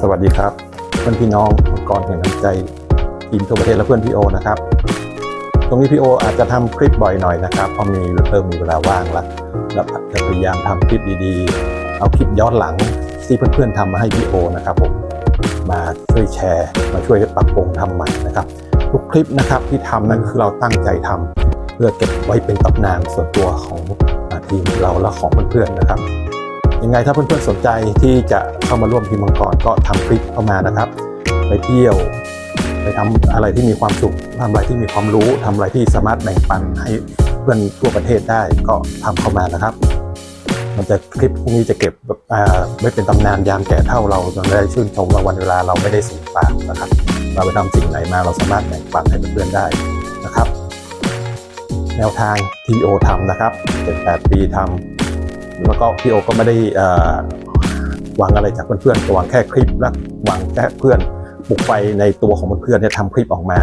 สวัสดีครับ เพื่อนพี่น้ององค์กรแห่งน้ำใจทีมทั่วประเทศและเพื่อนพี่โอนะครับ ตรงนี้พี่โออาจจะทำคลิปบ่อยหน่อยนะครับเพราะมีเริ่มมีเวลาว่างล้วแล้วจะพยายามทำคลิปดีๆ เอาคลิปย้อนหลังที่เพื่อนๆทำมาให้พี่โอนะครับผมมาช่วยแชร์มาช่วยปรับปรุงทำใหม่นะครับทุกคลิปนะครับที่ทำนั่นคือเราตั้งใจทำเพื่อเก็บไว้เป็นตำนานส่วนตัวของทีมเราและของเพื่อนๆนะครับ ยังไงถ้าเพื่อนๆสนใจที่จะเข้ามาร่วมทีมมังกรก็ทำคลิปเข้ามานะครับ ไปเที่ยว ไปทำอะไรที่มีความสุขทำอะไรที่มีความรู้ทำอะไรที่สามารถแบ่งปันให้เพื่อนทั่วประเทศได้ก็ทำเข้ามานะครับ มันจะคลิปพวกนี้จะเก็บแบบไว้เป็นตำนานยามแก่เท่าเราจนได้ชื่นชมว่าวันเวลาเราไม่ได้สูญเปล่านะครับ เราไปทำสิ่งไหนมาเราสามารถแบ่งปันให้เพื่อนๆได้นะครับ แนวทางทีโอทำนะครับเจ็ดแปดปีทำ แล้วก็พี่โอก็ไม่ได้หวังอะไรจากเพื่อนๆหวังแค่คลิปและหวังแค่เพื่อนปลุกไฟในตัวของเพื่อนๆเนี่ยทำคลิปออกมา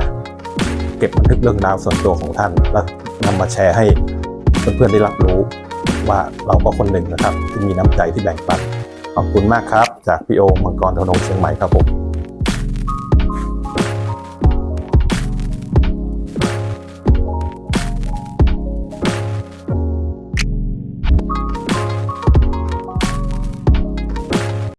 เก็บบันทึกเรื่องราวส่วนตัวของท่านแล้วนำมาแชร์ให้เพื่อนๆได้รับรู้ว่าเราก็คนหนึ่งนะครับ ที่มีน้ำใจที่แบ่งปันขอบคุณมากครับ จากพี่โอมังกรธนงเชียงใหม่ครับผม